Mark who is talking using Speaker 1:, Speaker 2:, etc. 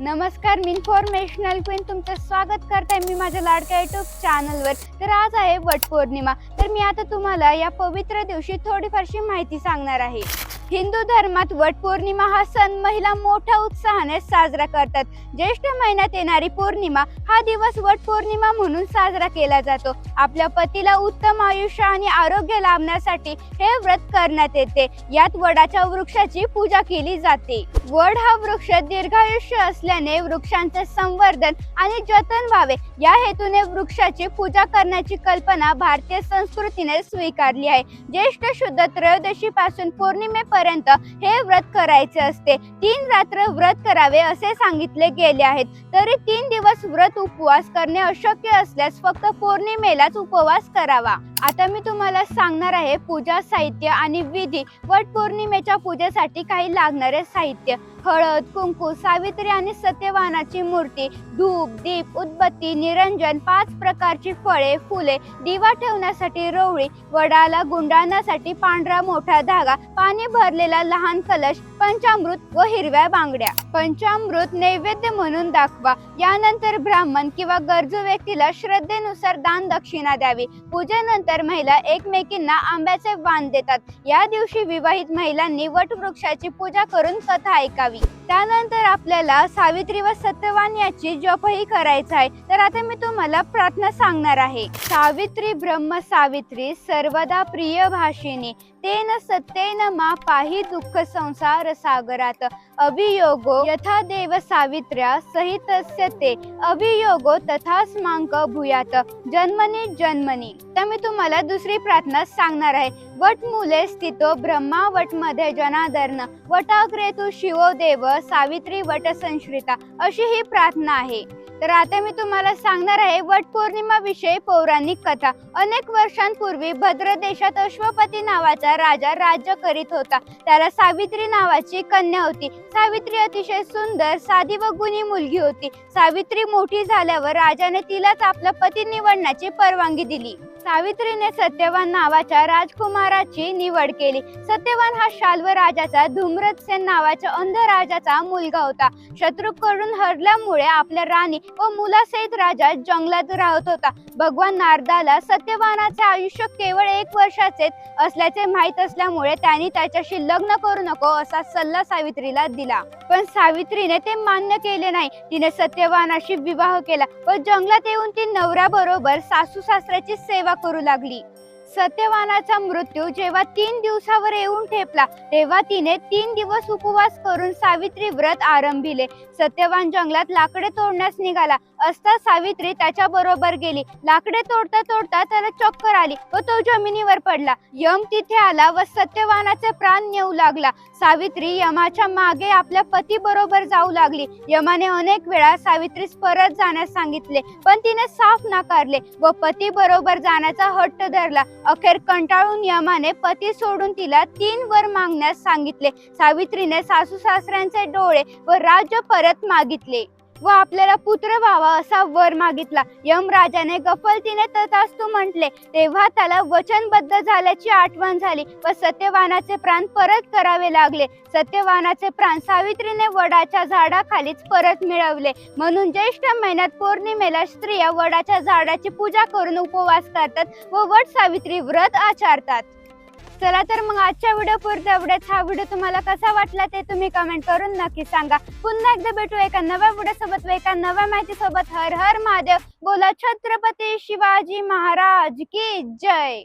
Speaker 1: नमस्कार मी informational queen तुमचं स्वागत करताय मी माझ्या लाडक्या युट्यूब चॅनलवर तर आज आहे वटपौर्णिमा. तर मी आता तुम्हाला या पवित्र दिवशी थोडीफारशी माहिती सांगणार आहे. हिंदू धर्मात वटपौर्णिमा हा सण महिला मोठ्या उत्साहाने साजरा करतात. ज्येष्ठ महिन्यात येणारी पौर्णिमा हा दिवस वटपौर्णिमा म्हणून साजरा केला जातो. आपल्या पतीला उत्तम आयुष्य आणि आरोग्य लाभण्यासाठी हे व्रत करण्यात येते. यात वडाच्या वृक्षाची पूजा केली जाते. वड हा वृक्ष दीर्घायुष्य असल्याने वृक्षांचे संवर्धन आणि जतन व्हावे. या हेतूने वृक्षाची पूजा करण्याची कल्पना भारतीय संस्कृतीने स्वीकारली आहे. ज्येष्ठ शुद्ध त्रयोदशी पासून पर्यंत हे व्रत करायचे असते. तीन रात्र व्रत करावे असे सांगितले गेले आहेत. तरी तीन दिवस व्रत उपवास करणे अशक्य असल्यास फक्त पौर्णिमेलाच उपवास करावा. आता मी तुम्हाला सांगणार आहे पूजा साहित्य आणि विधी. वट पौर्णिमेच्या पूजेसाठी काही लागणारे साहित्य. हळद कुंकू सावित्री आणि सत्यवानाची मूर्ती धूप दीप उदबत्ती निरंजन पाच प्रकारची फळे फुले दिवा ठेवण्यासाठी रोवळी वडाला गुंडाळण्यासाठी पांढरा मोठा धागा पाणी भरलेला लहान कलश पंचामृत व हिरव्या बांगड्या. पंचामृत नैवेद्य म्हणून दाखवा. यानंतर ब्राह्मण किंवा गरजू व्यक्तीला श्रद्धेनुसार दान दक्षिणा द्यावी. पूजेनंतर महिला एकमेकींना आंब्याचे वाण देतात. या दिवशी विवाहित महिलांनी वटवृक्षाची पूजा करून कथा ऐकावी. त्यानंतर आपल्याला सावित्री व सत्यवान याची जपही करायचा आहे. तर आता मी तुम्हाला प्रार्थना सांगणार आहे. सावित्री ब्रह्म सावित्री सर्वदा प्रिय भाषिणी. तेन सत्येन मा पाही दुःख संसार सागरात. अभियोगो यथा देव सावित्र्या सहितस्य ते. अभियोगो तथा स्मांक भूयात. जन्मनी जन्मनी. तर मी तुम्हाला दुसरी प्रार्थना सांगणार आहे. वट मुले स्थितो ब्रह्मा वटमध्ये जनादर्ण. वटाग्रे तू शिवो देव सावित्री वट संश्रिता अशी ही प्रार्थना आहे. तर आता मी तुम्हाला सांगणार आहे वट पौर्णिमा विषयी पौराणिक कथा. अनेक वर्षांपूर्वी भद्र देशात अश्वपती नावाचा राजा राज्य करीत होता. त्याला सावित्री नावाची कन्या होती. सावित्री अतिशय सुंदर साधी व गुणी मुलगी होती. सावित्री मोठी झाल्यावर राजाने तिलाच आपला पती निवडण्याची परवानगी दिली. सावित्रीने सत्यवान नावाच्या राजकुमाराची निवड केली. सत्यवान हा शाल्व राजाचा धूम्रसेन नावाच्या अंध राजाचा मुलगा होता. शत्रूकडून हरल्यामुळे आपल्या राणी व मुलासहित राजा जंगलात राहत होता. भगवान नारदाला सत्यवानाचे आयुष्य केवळ एक वर्षाचे असल्याचे माहीत असल्यामुळे त्यांनी त्याच्याशी लग्न करू नको असा सल्ला सावित्रीला दिला. पण सावित्रीने ते मान्य केले नाही. तिने सत्यवानाशी विवाह केला व जंगलात येऊन ती नवऱ्याबरोबर सासू सासऱ्याची सेवा करू लागली. सत्यवानाचा मृत्यू जेव्हा तीन दिवसावर येऊन ठेपला तेव्हा तिने तीन दिवस उपवास करून सावित्री व्रत आरंभिले. सत्यवान जंगलात लाकडे तोडण्यास निघाला. असता सावित्री त्याच्या बरोबर गेली. लाकडे तोडता तोडता त्याला चक्कर आली. व तो जमिनीवर पडला. यम तिथे आला व सत्यवानाचे प्राण नेऊ लागला. सावित्री यमाच्या मागे आपल्या पती बरोबर जाऊ लागली. यमाने अनेक वेळा सावित्रीस परत जाण्यास सांगितले पण तिने साफ नाकारले व पती बरोबर जाण्याचा हट्ट धरला. अखेर कंटाळून यमाने पती सोडून तिला तीन वर मागण्यास सांगितले. सावित्रीने सासू सासऱ्यांचे डोळे व राज्य परत मागितले. व आपल्याला पुत्र व्हावा असा वर मागितला. यमराजाने गफलतीने तथास्तू म्हटले तेव्हा त्याला वचनबद्ध झाल्याची आठवण झाली व सत्यवानाचे प्राण परत करावे लागले. सत्यवानाचे प्राण सावित्रीने वडाच्या झाडाखालीच परत मिळवले. म्हणून ज्येष्ठ महिन्यात पौर्णिमेला स्त्रिया वडाच्या झाडाची पूजा करून उपवास करतात व वट सावित्री व्रत आचारतात. चला तर मग आजच्या व्हिडिओ पुरता एवढेच. हा व्हिडिओ तुम्हाला कसा वाटला ते तुम्ही कमेंट करून नक्की सांगा. पुन्हा एकदा भेटू एका नव्या व्हिडिओ सोबत व एका नव्या माहिती सोबत हर हर महादेव. बोला छत्रपती शिवाजी महाराज की जय.